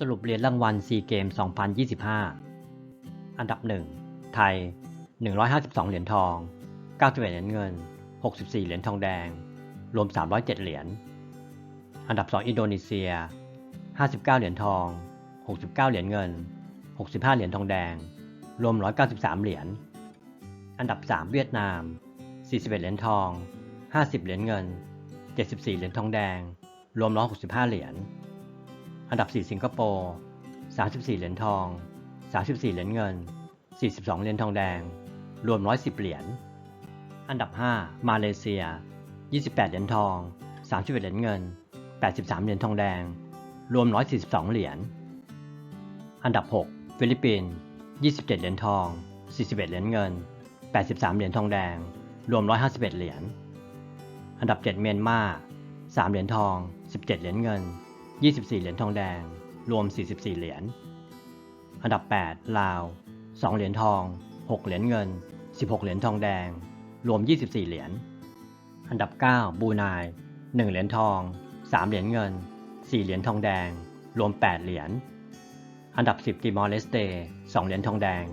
สรุปเหรียญรางวัลซีเกม 2025 อันดับ 1 ไทย 152 เหรียญทอง 91 เหรียญเงิน 64 เหรียญทองแดง รวม 307 เหรียญ อันดับ 2 อินโดนีเซีย 59 เหรียญทอง 69 เหรียญเงิน 65 เหรียญทองแดง รวม 193 เหรียญ อันดับ 3 เวียดนาม 41 เหรียญทอง 50 เหรียญเงิน 74 เหรียญทองแดง รวม 165 เหรียญ อันดับ 4 สิงคโปร์ 34 เหรียญทอง 34 เหรียญเงิน 42 เหรียญทองแดง รวม 110 เหรียญ อันดับ 5 มาเลเซีย 28 เหรียญทอง 31 เหรียญเงิน 83 เหรียญทองแดง รวม 142 เหรียญ อันดับ 6 ฟิลิปปินส์ 27 เหรียญทอง 41 เหรียญเงิน 83 เหรียญทองแดง รวม 151 เหรียญ อันดับ 7 เมียนมา 3 เหรียญทอง 17 เหรียญเงิน 24 เหรียญทองแดง รวม 44 เหรียญ อันดับ 8 ลาว 2 เหรียญทอง 6 เหรียญเงิน 16 เหรียญทองแดง รวม 24 เหรียญ อันดับ 9บรูไน1เหรียญทอง 3 เหรียญเงิน 4 เหรียญทองแดง รวม 8 เหรียญ อันดับ 10 ติมอร์เลสเต 2 เหรียญทองแดง